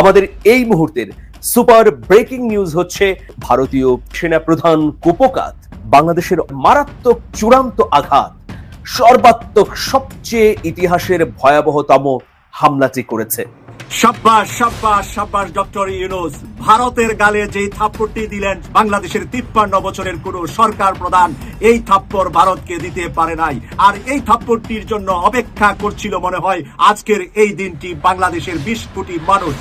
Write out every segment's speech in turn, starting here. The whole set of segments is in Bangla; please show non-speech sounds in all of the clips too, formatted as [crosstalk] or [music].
আমাদের এই মুহূর্তের সুপার ব্রেকিং নিউজ হচ্ছে ভারতীয় সেনা প্রধান কুপকাত, বাংলাদেশের মারাত্মক চূড়ান্ত আঘাত, সর্বাত্মক সবচেয়ে ইতিহাসের ভয়াবহতম হামলাটি করেছে। সাব্বাস সাব্বাস সাব্বাস ডক্টর ইউনুস। ভারতের গালে যেই থাপ্পড়টি দিলেন বাংলাদেশের তিপ্পান্ন বছরের কোন সরকার প্রধান এই থাপ্পড় ভারতকে দিতে পারে নাই। আর এই থাপ্পড়টির জন্য অপেক্ষা করছিল মনে হয় আজকের এই দিনটি বাংলাদেশের বিশ কোটি মানুষ।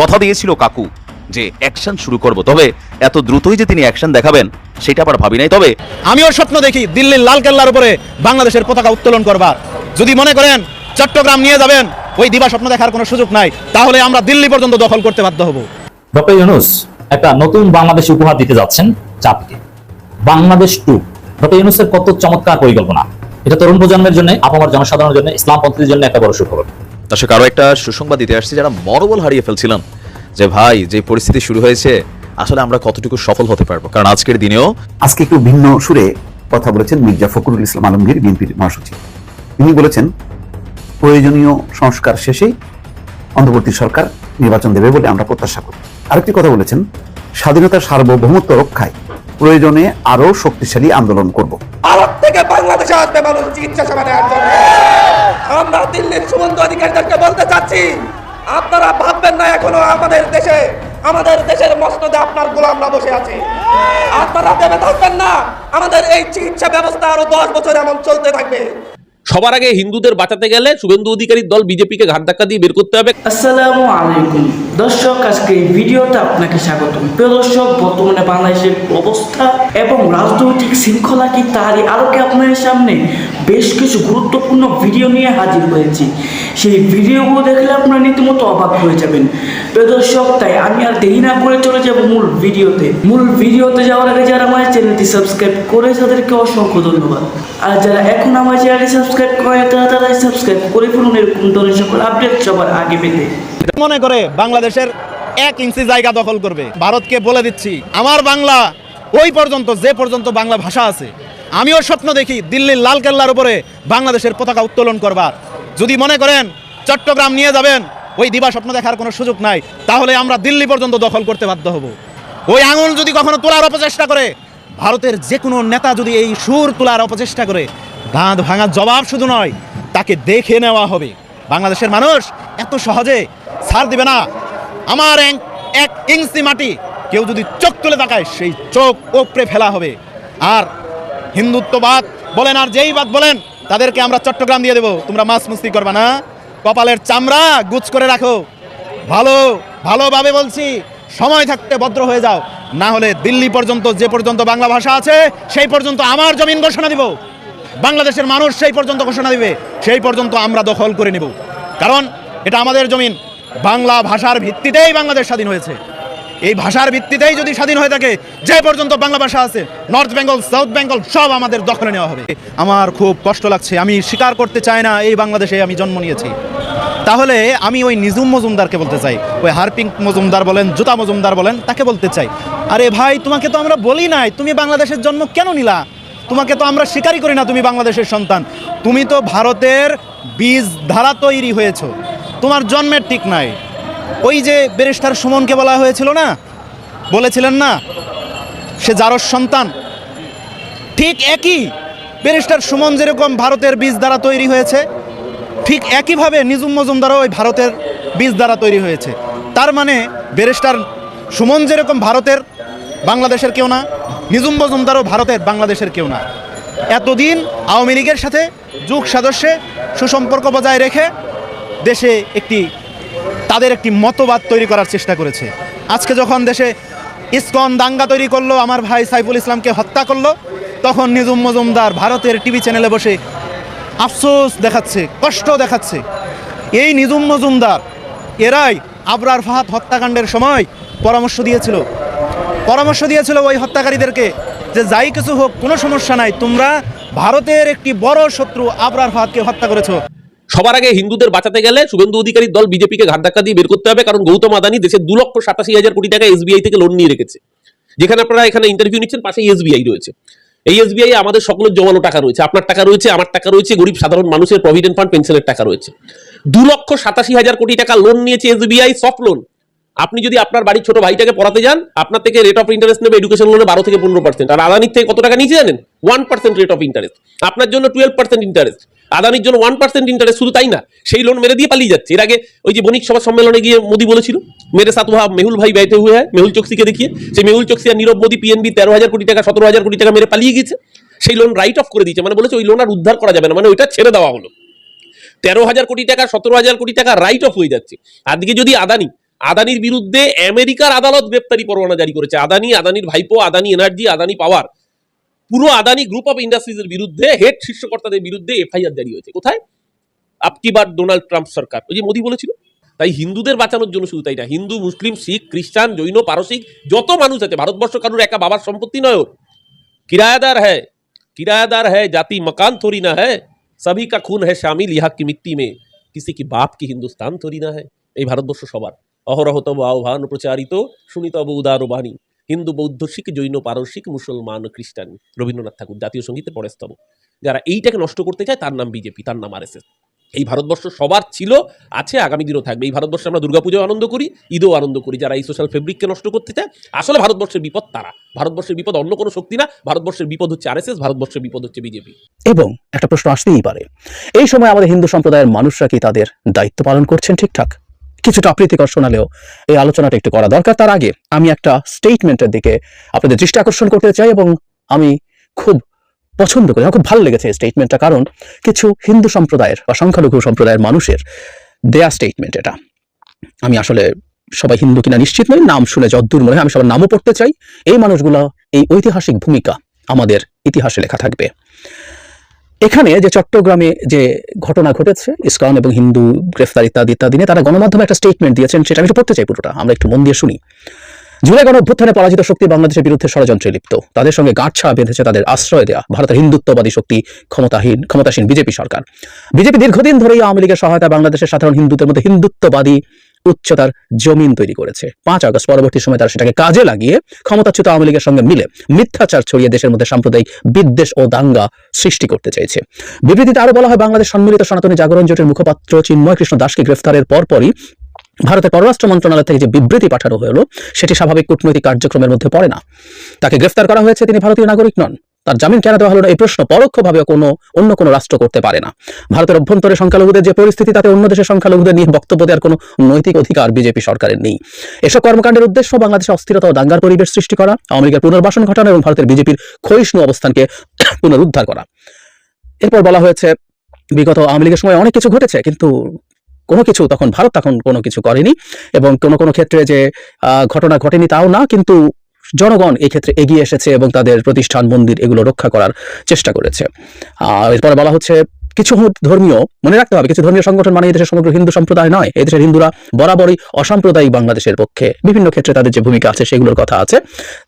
কথা দিয়েছিল কাকু যে অ্যাকশন শুরু করব তবে এত দ্রুতই যে তিনি অ্যাকশন দেখাবেন সেটা আবার ভাবি নাই। তবে আমিও স্বপ্ন দেখি দিল্লির লাল কেল্লার উপরে বাংলাদেশের পতাকা উত্তোলন করবার। যদি মনে করেন চট্টগ্রাম নিয়ে যাবেন ওই দিবা স্বপ্ন দেখার কোনো সুযোগ নাই। তাহলে আমরা দিল্লি পর্যন্ত দখল করতে বাধ্য হব। ডক্টর ইউনুস একটা নতুন বাংলাদেশ উপহার দিতে যাচ্ছেন চাপকে বাংলাদেশ টু। ডক্টর ইউনুসের কত চমৎকার পরিকল্পনা। এটা তরুণ প্রজন্মের জন্য আপামর জনসাধারণের জন্য ইসলামপন্থীদের জন্য একটা বড় সুখবর। দর্শক আরও একটা সুসংবাদ দিতে আসছি যারা মনোবল হারিয়ে ফেলছিলাম। যে ভাই যে পরিস্থিতি শুরু হয়েছে আসলে আমরা কতটুকু সফল হতে পারব? কারণ আজকের দিনেও আজকে একটু ভিন্ন সুরে কথা বলেছেন মির্জা ফখরুল ইসলাম আলমগীর বিএনপির মহাসচিব। তিনি বলেছেন প্রয়োজনীয় সংস্কার শেষেই অন্তর্বর্তী সরকার নির্বাচন দেবে বলে আমরা প্রত্যাশা করি। আরেকটি কথা বলেছেন স্বাধীনতার সার্বভৌমত্ব রক্ষায় প্রয়োজনে আরও শক্তিশালী আন্দোলন করব। থেকে বাংলাদেশে আসবে মানুষ চিকিৎসা সেবা নেওয়ার জন্য। আমরা দিল্লির সুমন্ত অধিকারীদেরকে বলতে চাচ্ছি, আপনারা ভাববেন না এখনও আমাদের দেশে, আমাদের দেশের মসনদে আপনার গোলামরা বসে আছে। আপনারা থাকবেন না, আমাদের এই চিকিৎসা ব্যবস্থা আরও দশ বছর এমন চলতে থাকবে। সবার আগে হিন্দুদের বাঁচাতে গেলে শুভেন্দু অধিকারীর দল বিজেপিকে ঘাট ধাক্কা দিয়ে বের করতে হবে। আসসালামু আলাইকুম। দর্শক, আজকে এই ভিডিওতে আপনাকে স্বাগত প্রিয় দর্শক, বর্তমানে বাংলাদেশের অবস্থা এবং রাজনৈতিক শৃঙ্খলা কি তারই আলোকে আপনাদের সামনে বেশ কিছু গুরুত্বপূর্ণ ভিডিও নিয়ে হাজির হয়েছি। সেই ভিডিওগুলো দেখলে আপনারা রীতিমতো অবাক হয়ে যাবেন। প্রিয় দর্শক, তাই আমি আর দেরি না করে চলে যাব মূল ভিডিওতে। মূল ভিডিওতে যাওয়ার আগে যারা আমার চ্যানেলটি সাবস্ক্রাইব করে তাদেরকে অসংখ্য ধন্যবাদ। আর যারা এখন আমার চ্যানেলটি সাবস্ক্রাইব করে তারা তারাই সাবস্ক্রাইব করে ফেলুন এরকম ধরনের সকল আপডেট সবার আগে পেতে। মনে করে বাংলাদেশের এক ইঞ্চি জায়গা দখল করবে। ভারতকে বলে দিচ্ছি, আমার বাংলা ওই পর্যন্ত, যে পর্যন্ত বাংলা ভাষা আছে, আমিও স্বপ্ন দেখি দিল্লির লাল কেল্লার উপরে বাংলাদেশের পতাকা উত্তোলন করবার। যদি মনে করেন চট্টগ্রাম নিয়ে যাবেন, ওই দিবা স্বপ্ন দেখার কোনো সুযোগ নাই, তাহলে আমরা দিল্লি পর্যন্ত দখল করতে বাধ্য হব। ওই আঙুল যদি কখনো তোলার অপচেষ্টা করে, ভারতের যে কোনো নেতা যদি এই সুর তোলার অপচেষ্টা করে দাঁত ভাঙার জবাব শুধু নয়, তাকে দেখে নেওয়া হবে। বাংলাদেশের মানুষ এত সহজে ছাড় দিবে না। আমার এক- ইঞ্চি মাটি কেউ যদি চোখ তুলে তাকায়, সেই চোখ ওপরে ফেলা হবে। আর হিন্দুত্ববাদ বলেন আর যেই বাদ বলেন, তাদেরকে আমরা চট্টগ্রাম দিয়ে দেবো। তোমরা মাছ মুস্তি করবা না। কপালের চামড়া গুছ করে রাখো। ভালো, ভালোভাবে বলছি, সময় থাকতে ভদ্র হয়ে যাও। না হলে দিল্লি পর্যন্ত, যে পর্যন্ত বাংলা ভাষা আছে, সেই পর্যন্ত আমার জমিন ঘোষণা দিব। বাংলাদেশের মানুষ সেই পর্যন্ত ঘোষণা দিবে, সেই পর্যন্ত আমরা দখল করে নেব। কারণ এটা আমাদের জমিন। বাংলা ভাষার ভিত্তিতেই বাংলাদেশ স্বাধীন হয়েছে। এই ভাষার ভিত্তিতেই যদি স্বাধীন হয়ে থাকে, যে পর্যন্ত বাংলা ভাষা আছে, নর্থ বেঙ্গল, সাউথ বেঙ্গল, সব আমাদের দখলে নেওয়া হবে। আমার খুব কষ্ট লাগছে, আমি স্বীকার করতে চাই না এই বাংলাদেশে আমি জন্ম নিয়েছি। তাহলে আমি ওই নিজুম মজুমদারকে বলতে চাই, ওই হারপিং মজুমদার বলেন, জুতা মজুমদার বলেন, তাকে বলতে চাই। আরে ভাই, তোমাকে তো আমরা বলি নাই, তুমি বাংলাদেশের জন্ম কেন নিলা? তোমাকে তো আমরা স্বীকারই করি না তুমি বাংলাদেশের সন্তান। তুমি তো ভারতের বীজ ধারা তৈরি হয়েছো। তোমার জন্মের ঠিক নাই। ওই যে ব্যারিস্টার সুমনকে বলা হয়েছিল না? বলেছিলেন না? সে যারস সন্তান। ঠিক একই ব্যারিস্টার সুমন যেরকম ভারতের বীজ দ্বারা তৈরি হয়েছে, ঠিক একইভাবে নিজুম মজুমদারও ওই ভারতের বীজ দ্বারা তৈরি হয়েছে। তার মানে ব্যারিস্টার সুমন যেরকম ভারতের, বাংলাদেশের কেউ না। নিজুম মজুমদারও ভারতের, বাংলাদেশের কেউ না। এতদিন আওয়ামী লীগের সাথে যুগ সদস্যে সুসম্পর্ক বজায় রেখে দেশে একটি, তাদের একটি মতবাদ তৈরি করার চেষ্টা করেছে। আজকে যখন দেশে ইসকন দাঙ্গা তৈরি করল, আমার ভাই সাইফুল ইসলামকে হত্যা করল, তখন নিজুম মজুমদার ভারতের টিভি চ্যানেলে বসে আফসোস দেখাচ্ছে, কষ্ট দেখাচ্ছে। এই নিজুম মজুমদার এরাই আবরার ফাহাদ হত্যাকাণ্ডের সময় পরামর্শ দিয়েছিল। পরামর্শ দিয়েছিল ওই হত্যাকারীদেরকে যে যাই কিছু হোক, কোনো সমস্যা নাই, তোমরা ভারতের একটি বড় শত্রু আবরার ফাহাদকে হত্যা করেছ। সবার আগে হিন্দুদের বাঁচাতে গেলে শুভেন্দু অধিকারীর দল বিজেপিকে ঘাট ধাক্কা দিয়ে বের করতে হবে, কারণ গৌতম আদানি দেশের দু লক্ষ সাতাশি হাজার কোটি টাকা এসবিআই থেকে লোন নিয়ে রেখেছে। যেখানে আপনারা এখানে ইন্টারভিউ নিচ্ছেন পাশে এসবিআই রয়েছে। এই এসবিআই আমাদের সকলের জমানো টাকা রয়েছে, আপনার টাকা রয়েছে, আমার টাকা রয়েছে, গরিব সাধারণ মানুষের প্রভিডেন্ট ফান্ড পেনশনের টাকা রয়েছে। দু লক্ষ সাতাশি হাজার কোটি টাকা লোন নিয়েছে এসবিআই সফট লোন আপনি যদি আপনার বাড়ির ছোট ভাইটাকে পড়াতে যান, আপনার থেকে রেট অফ ইন্টারেস্ট নেবে এডুকেশন লোনে বারো থেকে পনেরো পার্সেন্ট আর আদানির থেকে কত টাকা নিচে জানেন? One percent rate of interest আপনার জন্য টুয়েলভ পার্সেন্ট ইন্টারেস্ট আদানির জন্য ওয়ান পার্সেন্ট ইন্টারেস্ট শুধু তাই না, সেই লোন মেরে দিয়ে পালিয়ে যাচ্ছে। এর আগে ওই যে বণিক সভা সম্মেলনে গিয়ে মোদী বলেছিল, মেরে সাত ভাব, মেহুল ভাই বাইতে হুয়ে হয় মেহুল চোকসিকে দেখিয়ে। সেই মেহুল চোকসি আর নীরব মোদী পিএনবি তেরো হাজার কোটি টাকা, সতেরো হাজার কোটি টাকা মেরে পালিয়ে গিয়েছে। সেই লোন রাইট অফ করে দিয়েছে। মানে বলেছে ওই লোন আর উদ্ধার করা যাবে না। মানে ওইটা ছেড়ে দেওয়া হলো। তেরো হাজার কোটি টাকা, সতেরো হাজার কোটি টাকা রাইট অফ হয়ে যাচ্ছে। আজকে যদি আদানি আদানির বিরুদ্ধে আমেরিকার আদালত গ্রেপ্তারি পরোয়ানা জারি করেছে আদানি আদানির ভাইপো আদানি এনার্জি আদানি পাওয়ার পুরো আদানি গ্রুপ অফ ইন্ডাস্ট্রিজের বিরুদ্ধে হেড শীর্ষকর্তাদের বিরুদ্ধে এফআইআর জারি হয়েছে কোথায় আপকি বার ডোনাল্ড ট্রাম্প সরকার ওই যে মোদি বলেছিল তাই হিন্দুদের বাঁচানোর জন্য শুধু তাই না হিন্দু মুসলিম শিখ খ্রিস্টান জৈন পারসিক যত মানুষ আছে ভারতবর্ষ কারুর একা বাবার সম্পত্তি নয় ওর किरायादार है किरायादार है जाति मकान थोड़ी ना है सभी का खून है शामिल यहाँ की मिट्टी में किसी की बाप की हिंदुस्तान थोड़ी ना है এই ভারতবর্ষ সবার অহরহ তব আহ্বান প্রচারিত শুনিতব উদার বাণী হিন্দু বৌদ্ধ, শিখ, জৈন, পারসিক, মুসলমান, খ্রিস্টান, রবীন্দ্রনাথ ঠাকুর জাতীয় সঙ্গীতে পরেস্তব যারা এইটাকে নষ্ট করতে চায় তার নাম বিজেপি, তার নাম আরএসএস। এই ভারতবর্ষ সবার ছিল, আছে, আগামী দিনও থাকবে। এই ভারতবর্ষে আমরা দুর্গাপুজো আনন্দ করি, ঈদও আনন্দ করি। যারা এই সোশ্যাল ফেব্রিককে নষ্ট করতে চায়, আসলে ভারতবর্ষের বিপদ তারা। ভারতবর্ষের বিপদ অন্য কোনো শক্তি না, ভারতবর্ষের বিপদ হচ্ছে আরএসএস, ভারতবর্ষের বিপদ হচ্ছে বিজেপি। এবং একটা প্রশ্ন আসতেই পারে, এই সময় আমাদের হিন্দু সম্প্রদায়ের মানুষরা কি তাদের দায়িত্ব পালন করছেন ঠিকঠাক? কিছুটা অপ্রীতিকর শোনালেও এই আলোচনাটা একটু করা দরকার। তার আগে আমি একটা স্টেটমেন্টের দিকে আপনাদের দৃষ্টি আকর্ষণ করতে চাই এবং আমি খুব পছন্দ করি, আমার খুব ভালো লেগেছে এই স্টেটমেন্টটা কারণ কিছু হিন্দু সম্প্রদায়ের বা সংখ্যালঘু সম্প্রদায়ের মানুষের দেয়া স্টেটমেন্ট এটা। আমি আসলে সবাই হিন্দু কিনা নিশ্চিত নই, নাম শুনে যদ্দূর মনে হয় আমি সবার নামও পড়তে চাই। এই মানুষগুলো এই ঐতিহাসিক ভূমিকা আমাদের ইতিহাসে লেখা থাকবে। এখানে যে চট্টগ্রামে যে ঘটনা ঘটেছে, ইসকন এবং হিন্দু গ্রেফতার ইত্যাদি ইত্যাদি নিয়ে তারা গণমাধ্যমে একটা স্টেটমেন্ট দিয়েছেন, সেটা আমি একটু পড়তে চাই পুরোটা, আমরা একটু মন দিয়ে শুনি। জুলাই গণ অভ্যুত্থানে পরাজিত শক্তি বাংলাদেশের বিরুদ্ধে ষড়যন্ত্রে লিপ্ত। তাদের সঙ্গে গাঁটছা বেঁধেছে তাদের আশ্রয় দেয়া ভারতের হিন্দুত্ববাদী শক্তি ক্ষমতাহীন, ক্ষমতাসীন বিজেপি সরকার। বিজেপি দীর্ঘদিন ধরেই আওয়ামী লীগের সহায়তা বাংলাদেশের সাধারণ হিন্দুদের মধ্যে হিন্দুত্ববাদী উচ্চতার জমিন তৈরি করেছে। পাঁচ আগস্ট পরবর্তী সময় তারা সেটাকে কাজে লাগিয়ে ক্ষমতাচ্যুত আওয়ামী লীগের সঙ্গে মিলে মিথ্যাচার ছড়িয়ে দেশের মধ্যে সাম্প্রদায়িক বিদ্বেষ ও দাঙ্গা সৃষ্টি করতে চাইছে। বিবৃতিতে আরও বলা হয়, বাংলাদেশ সম্মিলিত সনাতনী জাগরণ জোটের মুখপাত্র চিন্ময় কৃষ্ণ দাসকে গ্রেফতারের পরপরই ভারতের পররাষ্ট্র মন্ত্রণালয় থেকে যে বিবৃতি পাঠানো হলো, সেটি স্বাভাবিক কূটনৈতিক কার্যক্রমের মধ্যে পড়ে না। তাকে গ্রেফতার করা হয়েছে তিনি ভারতীয় নাগরিক নন। তার জামিন কেন দেওয়া হলো না, এই প্রশ্ন পরোক্ষভাবে কোনো, অন্য কোনো রাষ্ট্র করতে পারে না। ভারতের অভ্যন্তরে সংখ্যালঘুদের যে পরিস্থিতি, তাতে অন্য দেশের সংখ্যালঘুদের নিয়ে বক্তব্য দেওয়ার কোনো নৈতিক অধিকার বিজেপি সরকারের নেই। এসব কর্মকাণ্ডের উদ্দেশ্য বাংলাদেশে অস্থিরতা ও দাঙ্গার পরিবেশ সৃষ্টি করা লীগের পুনর্বাসন ঘটানো এবং ভারতের বিজেপির ক্ষয়িষ্ণু অবস্থানকে [coughs] পুনরুদ্ধার করা। এরপর বলা হয়েছে, বিগত আওয়ামী লীগের সময় অনেক কিছু ঘটেছে, কিন্তু কোনো কিছু তখন ভারত তখন কোনো কিছু করেনি এবং কোনো কোনো ক্ষেত্রে যে ঘটনা ঘটেনি তাও না, কিন্তু জনগণ এই ক্ষেত্রে এগিয়ে এসেছে এবং তাদের প্রতিষ্ঠান, মন্দির এগুলো রক্ষা করার চেষ্টা করেছে। এরপরে বলা হচ্ছে, কিছু ধর্মীয়, মনে রাখতে হবে, কিছু ধর্মীয় সংগঠন মানে এই দেশের সমগ্র হিন্দু সম্প্রদায় নয়, এই দেশের হিন্দুরা বরাবরই অসাম্প্রদায়িক বাংলাদেশের পক্ষে। বিভিন্ন ক্ষেত্রে তাদের যে ভূমিকা আছে সেগুলোর কথা আছে।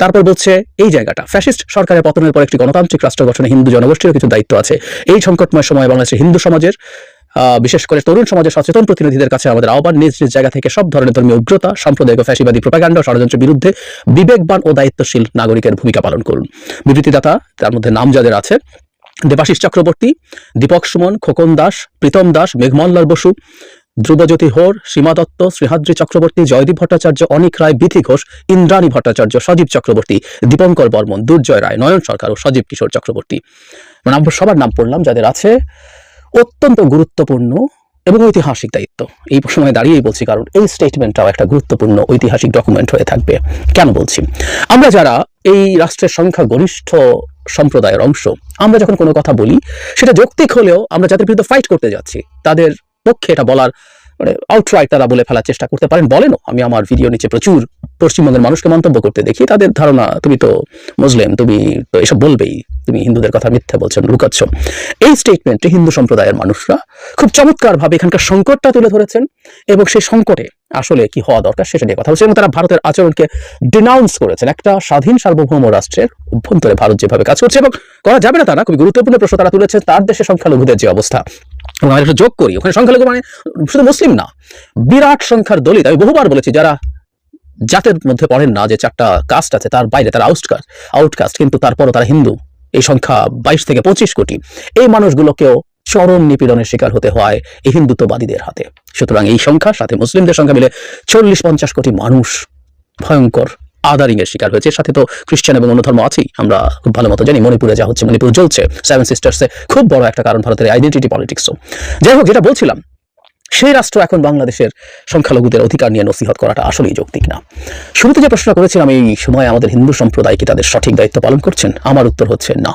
তারপর বলছে, এই জায়গাটা, ফ্যাসিস্ট সরকারের পতনের পর একটি গণতান্ত্রিক রাষ্ট্র গঠনে হিন্দু জনগোষ্ঠীরও কিছু দায়িত্ব আছে। এই সংকটময় সময় বাংলাদেশের হিন্দু সমাজের বিশেষ করে তরুণ সমাজের সচেতন প্রতিনিধিদের কাছে আমাদের আহ্বান, নিজ নিজ জায়গা থেকে সব ধরনের ধর্মীয় উগ্রতা, সাম্প্রদায়িক ও ফ্যাসিবাদী প্রপাগান্ডা ষড়যন্ত্রের বিরুদ্ধে বিবেকবান ও দায়িত্বশীল নাগরিকের ভূমিকা পালন করুন। বিবৃতিদাতা, তার মধ্যে নাম যাদের আছে, দেবাশিস চক্রবর্তী, দীপক সুমন, খোকন দাস, প্রীতম দাস মেঘমল্লাল বসু ধ্রুবজ্যোতি হোর, সীমা দত্ত শ্রীহাদ্রি চক্রবর্তী, জয়দীপ ভট্টাচার্য, অনিক রায়, বিথি ঘোষ, ইন্দ্রাণী ভট্টাচার্য, সজীব চক্রবর্তী, দীপঙ্কর বর্মন, দুর্জয় রায়, নয়ন সরকার ও সজীব কিশোর চক্রবর্তী। মানে আমরা সবার নাম পড়লাম, যাদের আছে অত্যন্ত গুরুত্বপূর্ণ এবং ঐতিহাসিক দায়িত্ব। এই সময় দাঁড়িয়েই বলছি কারণ এই স্টেটমেন্টটাও একটা গুরুত্বপূর্ণ ঐতিহাসিক ডকুমেন্ট হয়ে থাকবে। কেন বলছি? আমরা যারা এই রাষ্ট্রের সংখ্যা গরিষ্ঠ সম্প্রদায়ের অংশ, আমরা যখন কোনো কথা বলি, সেটা যৌক্তিক হলেও আমরা যাদের বিরুদ্ধে ফাইট করতে যাচ্ছি, তাদের পক্ষে এটা বলার মানে আউটরাইট তারা বলে ফেলার চেষ্টা করতে পারেন। বলেনও, আমি আমার ভিডিও নিচে প্রচুর পশ্চিমবঙ্গের মানুষকে মন্তব্য করতে দেখি। তাদের ধারণা, তুমি তো মুসলিম, তুমি তো এসব বলবেই। তুমি হিন্দুদের কথা মিথ্যা বলছো, লুকাচ্ছ। এই স্টেটমেন্টে হিন্দু সম্প্রদায়ের মানুষরা খুব চমৎকারভাবে এখানকার সংকটটা তুলে ধরেছেন এবং সেই সংকটে আসলে কি হওয়া দরকার সেটা নিয়ে কথা বলছে এবং তারা ভারতের আচরণকে ডিনাউন্স করেছেন। একটা স্বাধীন সার্বভৌম রাষ্ট্রের অভ্যন্তরে ভারত যেভাবে কাজ করছে এবং করা যাবে না তারা খুবই গুরুত্বপূর্ণ প্রশ্ন তারা তুলেছে তার দেশে সংখ্যালঘুদের যে অবস্থা এবং আমি একটা যোগ করি। ওখানে সংখ্যালঘু মানে শুধু মুসলিম না, বিরাট সংখ্যার দলিত। আমি বহুবার বলেছি, যারা জাতের মধ্যে পড়েন না, যে চারটা কাস্ট আছে, তার বাইরে তারা আউটকাস্ট আউটকাস্ট কিন্তু তারপরও তারা হিন্দু। এই সংখ্যা বাইশ থেকে পঁচিশ কোটি। এই মানুষগুলোকেও চরম নিপীড়নের শিকার হতে হয় এই হিন্দুত্ববাদীদের হাতে। সুতরাং এই সংখ্যা, সাথে মুসলিমদের সংখ্যা মিলে চল্লিশ পঞ্চাশ কোটি মানুষ। ভয়ঙ্কর। আদারিং এর শিকার হয়েছে। সাথে তো খ্রিস্টান এবং অন্য ধর্ম আছেই। আমরা খুব ভালো মতো জানি মণিপুরে যা হচ্ছে মণিপুর জ্বলছে। সেভেন সিস্টার্সে খুব বড় একটা কারণ ভারতের আইডেন্টিটি পলিটিক্সও যাই হোক, যেটা বলছিলাম, সেই রাষ্ট্র এখন বাংলাদেশের সংখ্যালঘুদের অধিকার নিয়ে নসিহত করাটা আসলেই যৌক্তিক না। শুরুতে যে প্রশ্ন করেছিলাম, এই সময় আমাদের হিন্দু সম্প্রদায় কি তাদের সঠিক দায়িত্ব পালন করছেন? আমার উত্তর হচ্ছে না।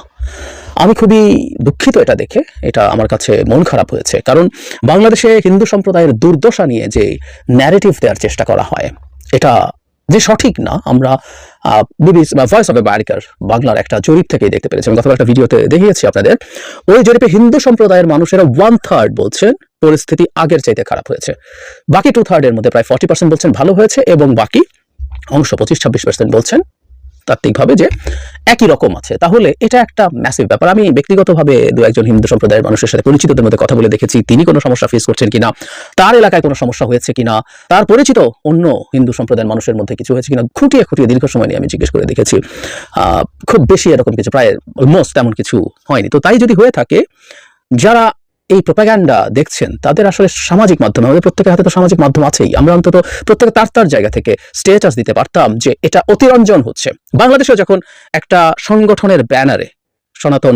আমি খুবই দুঃখিত এটা দেখে। এটা আমার কাছে মন খারাপ হয়েছে। কারণ বাংলাদেশে হিন্দু সম্প্রদায়ের দুর্দশা নিয়ে যে ন্যারেটিভ দেওয়ার চেষ্টা করা হয়, এটা যে সঠিক না, আমরা ভয়েস অফ আমেরিকার বাংলার একটা জরিপ থেকেই দেখতে পেরেছি। আমি গতকাল একটা ভিডিওতে দেখিয়েছি আপনাদের। ওই জরিপে হিন্দু সম্প্রদায়ের মানুষেরা ওয়ান থার্ড বলছেন পরিস্থিতি আগের চাইতে খারাপ হয়েছে। বাকি টু থার্ডের মধ্যে প্রায় ফর্টি পার্সেন্ট বলছেন ভালো হয়েছে এবং বাকি অংশ পঁচিশ, ছাব্বিশ পার্সেন্ট বলছেন তাত্ত্বিকভাবে যে একই রকম আছে। তাহলে এটা একটা ম্যাসিভ ব্যাপার। আমি ব্যক্তিগতভাবে দু একজন হিন্দু সম্প্রদায়ের মানুষের সাথে পরিচিতদের মধ্যে কথা বলে দেখেছি, তিনি কোনো সমস্যা ফেস করছেন কিনা, তার এলাকায় কোনো সমস্যা হয়েছে কিনা, তার পরিচিত অন্য হিন্দু সম্প্রদায়ের মানুষের মধ্যে কিছু হয়েছে কিনা, খুঁটিয়ে খুঁটিয়ে দীর্ঘ সময় নিয়ে আমি জিজ্ঞেস করে দেখেছি। খুব বেশি এরকম কিছু, প্রায় অলমোস্ট তেমন কিছু হয়নি। তো তাই যদি হয়ে থাকে, যারা এই প্রোপাগ্যান্ডা দেখছেন, তাদের আসলে সামাজিক মাধ্যম, আমাদের প্রত্যেকের হাতে তো সামাজিক মাধ্যম আছেই। আমরা অন্তত প্রত্যেকে তার তার জায়গা থেকে স্টেটাস দিতে পারতাম যে এটা অতিরঞ্জন হচ্ছে। বাংলাদেশে যখন একটা সংগঠনের ব্যানারে সনাতন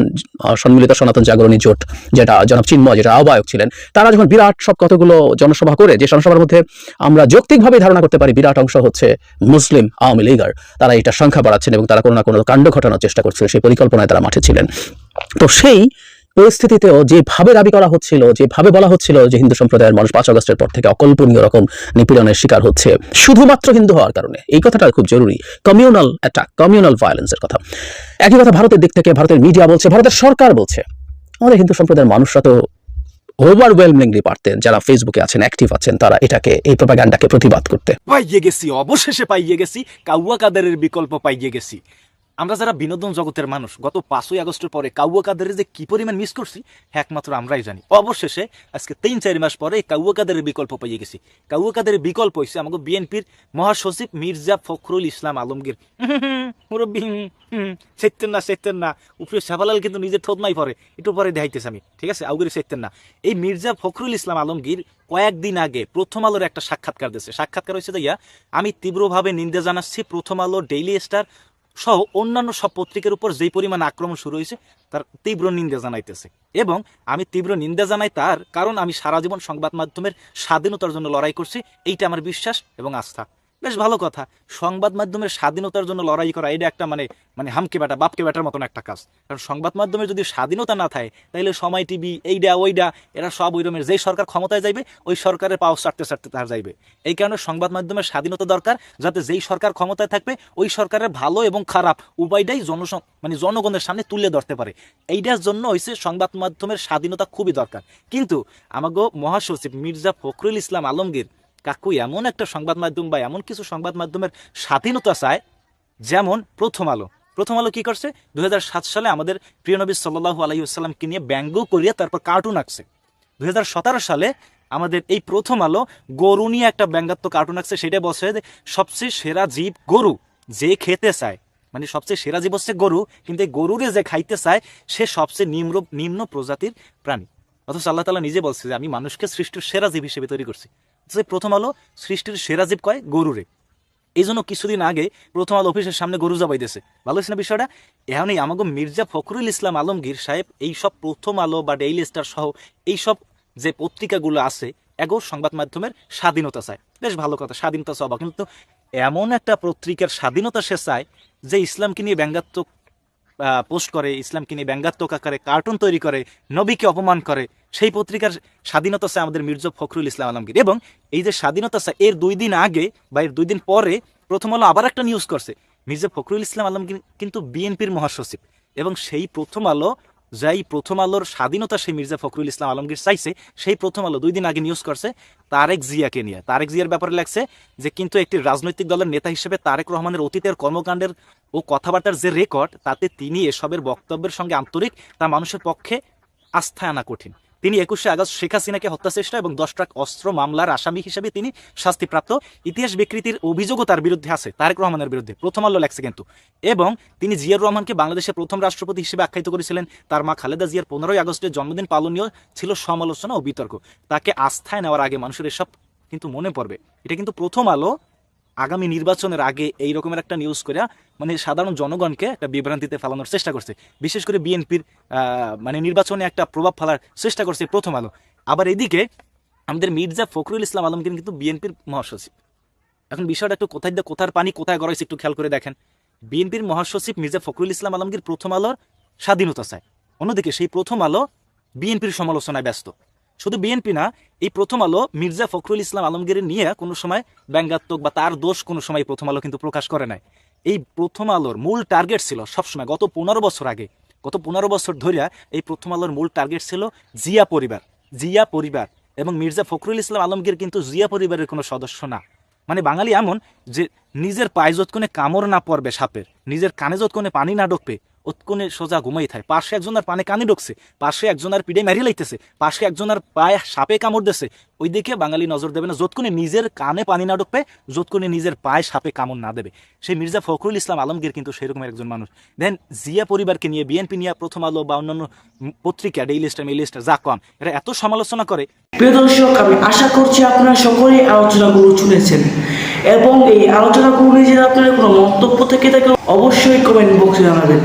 সম্মিলিত সনাতন জাগরণী জোট যেটা জনাব চিন্ময়, যেটা আহ্বায়ক ছিলেন, তারা যখন বিরাট সব কতগুলো জনসভা করে, যে জনসভার মধ্যে আমরা যৌক্তিকভাবে ধারণা করতে পারি বিরাট অংশ হচ্ছে মুসলিম আওয়ামী লীগার, তারা এটা সংখ্যা বাড়াচ্ছেন এবং তারা কোনো না কোনো কাণ্ড ঘটানোর চেষ্টা করছিলেন সেই পরিকল্পনায় তারা মাঠে ছিলেন। তো সেই পরিস্থিতিতেও যেভাবে দাবি করা হচ্ছিল, যেভাবে বলা হচ্ছিল যে হিন্দু সম্প্রদায়ের মানুষ পাঁচ আগস্টের পর থেকে অকল্পনীয় রকম নিপীড়নের শিকার হচ্ছে, শুধুমাত্র হিন্দু হওয়ার কারণে। এই কথাটা খুব জরুরি। কমিউনাল অ্যাটাক কমিউনাল ভায়োলেন্সের কথা। একই কথা ভারতের দিক থেকে ভারতের মিডিয়া বলছে, ভারতের সরকার বলছে, আমাদের হিন্দু সম্প্রদায়ের মানুষরা তো ওভারওয়েলমিংলি পারতেন, যারা ফেসবুকে আছেন অ্যাক্টিভ আছেন, তারা এটাকে, এই প্রোপাগান্ডাকে প্রতিবাদ করতে। পাইয়ে গেছি, অবশেষে পাইয়ে গেছি কাউয়া কাদারের বিকল্প পাইয়ে গেছি। আমরা যারা বিনোদন জগতের মানুষ, গত পাঁচই আগস্টের পরে কাউয়া কাদারের যে কি পরিমাণ মিস করছি, একমাত্র আমরাই জানি। অবশেষে আজকে তিন চার মাস পরে কাউয়া কাদারের বিকল্প পাইয়ে গেছি। কাউয়া কাদারের বিকল্প হয়েছে আমাকে বিএনপির মহাসচিব মির্জা ফখরুল ইসলাম আলমগীর। মুরব্বী সেতেন না সেতেন না। উপরে শাহবালাল কিন্তু নিজের থতমাই পরে একটু পরে দেখাইতেছে আমি, ঠিক আছে? আউগিরি সেতেন না। এই মির্জা ফখরুল ইসলাম আলমগীর কয়েকদিন আগে প্রথম আলোর একটা সাক্ষাৎকার দিয়েছে। সাক্ষাৎকার হয়েছে দিয়া আমি তীব্রভাবে নিন্দা জানাচ্ছি প্রথম আলো ডেইলি স্টার সহ অন্যান্য সব পত্রিকার উপর যেই পরিমাণ আক্রমণ শুরু হয়েছে, তার তীব্র নিন্দা জানাইতেছে। এবং আমি তীব্র নিন্দা জানাই তার কারণ আমি সারা জীবন সংবাদ মাধ্যমের স্বাধীনতার জন্য লড়াই করছি, এইটা আমার বিশ্বাস এবং আস্থা। বেশ ভালো কথা। সংবাদ মাধ্যমের স্বাধীনতার জন্য লড়াই করা, এটা একটা মানে মানে হামকে বেটা বাপকে বেটার মতন একটা কাজ। কারণ সংবাদ মাধ্যমের যদি স্বাধীনতা না থাকে তাহলে সময় টিভি এইটা ওইটা এরা সব ওই রকমের যেই সরকার ক্ষমতায় যাইবে, ওই সরকারের পাও চাটতে চাটতে তার যাইবে। এই কারণে সংবাদ মাধ্যমের স্বাধীনতা দরকার, যাতে যেই সরকার ক্ষমতায় থাকবে, ওই সরকারের ভালো এবং খারাপ উভয়টাই জনসং মানে জনগণের সামনে তুলে ধরতে পারে। এইটার জন্য হয়েছে সংবাদ মাধ্যমের স্বাধীনতা খুবই দরকার। কিন্তু আমাগো মহাসচিব মির্জা ফখরুল ইসলাম আলমগীর কাকু এমন একটা সংবাদ মাধ্যম বা এমন কিছু সংবাদ মাধ্যমের স্বাধীনতা চায়, যেমন প্রথম আলো। প্রথম আলো কি করছে? দুই হাজার সাত সালে আমাদের প্রিয় নবী সাল্লাহ আলাইসাল্লামকে নিয়ে ব্যঙ্গ করিয়ে তারপর কার্টুন আঁকছে। দুই হাজার সতেরো সালে আমাদের এই প্রথম আলো গরু নিয়ে একটা ব্যঙ্গাত্মক কার্টুন আঁকছে, সেটা বলছে যে সবচেয়ে সেরা জীব গরু যে খেতে চায়। মানে সবচেয়ে সেরা জীব হচ্ছে গরু, কিন্তু এই গরুরে যে খাইতে চায়, সে সবচেয়ে নিম্ন নিম্ন প্রজাতির প্রাণী। অথচ আল্লাহ তালা নিজে বলছে যে আমি মানুষকে সৃষ্টির সেরা জীব হিসেবে তৈরি করছি। যে প্রথম আলো সৃষ্টির সেরা জীব কয় গরুরে। এই জন্য কিছুদিন আগে প্রথম আলো অফিসের সামনে গরু জবাই দিয়েছে। ভালো হয়েছে না বিষয়টা? এখনই আমাকে মির্জা ফখরুল ইসলাম আলমগীর সাহেব এই সব প্রথম আলো বা ডেইলি স্টার সহ এই সব যে পত্রিকাগুলো আছে, এগো সংবাদ মাধ্যমের স্বাধীনতা চায়। বেশ ভালো কথা, স্বাধীনতা চাওয়া। কিন্তু এমন একটা পত্রিকার স্বাধীনতা সে চায় যে ইসলামকে নিয়ে ব্যঙ্গাত্মক পোস্ট করে ইসলামকে নিয়ে ব্যঙ্গাত্মক আকারে কার্টুন তৈরি করে, নবীকে অপমান করে, সেই পত্রিকার স্বাধীনতা চায় আমাদের মির্জা ফখরুল ইসলাম আলমগীর। এবং এই যে স্বাধীনতা চায়, এর দুই দিন আগে বা এর দুই দিন পরে প্রথম আলো আবার একটা নিউজ করছে। মির্জা ফখরুল ইসলাম আলমগীর কিন্তু বিএনপির মহাসচিব। এবং সেই প্রথম আলো, যাই প্রথম আলোর স্বাধীনতা সেই মির্জা ফখরুল ইসলাম আলমগীর চাইছে, সেই প্রথম আলো দুই দিন আগে নিউজ করছে তারেক জিয়াকে নিয়ে। তারেক জিয়ার ব্যাপারে লাগছে যে, কিন্তু একটি রাজনৈতিক দলের নেতা হিসেবে তারেক রহমানের অতীতের কর্মকাণ্ডের ও কথাবার্তার যে রেকর্ড তাতে তিনি এসবের বক্তব্যের সঙ্গে আন্তরিক, তা মানুষের পক্ষে আস্থায় আনা কঠিন। তিনি একুশে আগস্ট শেখ হাসিনাকে হত্যা চেষ্টা এবং দশ ট্রাক অস্ত্র মামলার আসামি হিসেবে তিনি শাস্তিপ্রাপ্ত। ইতিহাস বিকৃতির অভিযোগও তার বিরুদ্ধে আছে, তারেক রহমানের বিরুদ্ধে। প্রথম আলো লেখছে কিন্তু। এবং তিনি জিয়াউর রহমানকে বাংলাদেশের প্রথম রাষ্ট্রপতি হিসেবে আখ্যায়িত করেছিলেন। তার মা খালেদা জিয়ার পনেরোই আগস্টের জন্মদিন পালনীয় ছিল সমালোচনা ও বিতর্ক। তাকে আস্থায় নেওয়ার আগে মানুষের এসব কিন্তু মনে পড়বে। এটা কিন্তু প্রথম আলো আগামী নির্বাচনের আগে এই রকমের একটা নিউজ করে মানে সাধারণ জনগণকে একটা বিভ্রান্তিতে ফেলানোর চেষ্টা করছে। বিশেষ করে বিএনপির মানে নির্বাচনে একটা প্রভাব ফেলার চেষ্টা করছে প্রথম আলো। আবার এদিকে আমাদের মির্জা ফখরুল ইসলাম আলমগীর কিন্তু বিএনপির মহাসচিব। এখন বিষয়টা একটু কোথায় দিয়ে কোথার পানি কোথায় গড়াইছে একটু খেয়াল করে দেখেন। বিএনপির মহাসচিব মির্জা ফখরুল ইসলাম আলমগীর প্রথম আলোর স্বাধীনতা চায়। অন্যদিকে সেই প্রথম আলো বিএনপির সমালোচনায় ব্যস্ত। শুধু বিএনপি না, এই প্রথম আলো মির্জা ফখরুল ইসলাম আলমগীরের নিয়ে কোনো সময় ব্যঙ্গাত্মক বা তার দোষ কোনো সময় প্রথম আলো কিন্তু প্রকাশ করে নাই। এই প্রথম আলোর মূল টার্গেট ছিল সবসময়, গত পনেরো বছর আগে, গত পনেরো বছর ধরিয়া এই প্রথম আলোর মূল টার্গেট ছিল জিয়া পরিবার জিয়া পরিবার এবং মির্জা ফখরুল ইসলাম আলমগীর কিন্তু জিয়া পরিবারের কোনো সদস্য না। মানে বাঙালি এমন যে নিজের পায়ে যতক্ষণে কামড় না পড়বে সাপের, নিজের কানে যতক্ষণে পানি না ঢুকবে অতক্ষণে সোজা ঘুমাই থাকে। পাশে একজনের পানে কানে ঢুকছে, পাশে একজনের পিঠে মেরি লাইতেছে, পাশে একজনের পায়ে সাপে কামড় দিচ্ছে ওই দিকে বাঙালি নজর দেবে না, যতক্ষণে নিজের কানে পানি না ঢুকবে, যতক্ষণে নিজের পায়ে সাপে কামড় না দেবে। সেই মির্জা ফখরুল ইসলাম আলমগীর কিন্তু সেরকম একজন মানুষ। দেন জিয়া পরিবারকে নিয়ে বিএনপি নিয়ে, প্রথম আলো বা অন্যান্য পত্রিকা ডেইলি স্টার মেইলি স্টার যা কম, এরা এত সমালোচনা করে। প্রিয় দর্শক, আমি আশা করছি আপনারা সকলেই আলোচনাগুলো শুনেছেন। এবং এই আলোচনাগুলো নিয়ে যদি আপনাদের কোনো মন্তব্য থেকে থাকে অবশ্যই কমেন্ট বক্সে জানাবেন।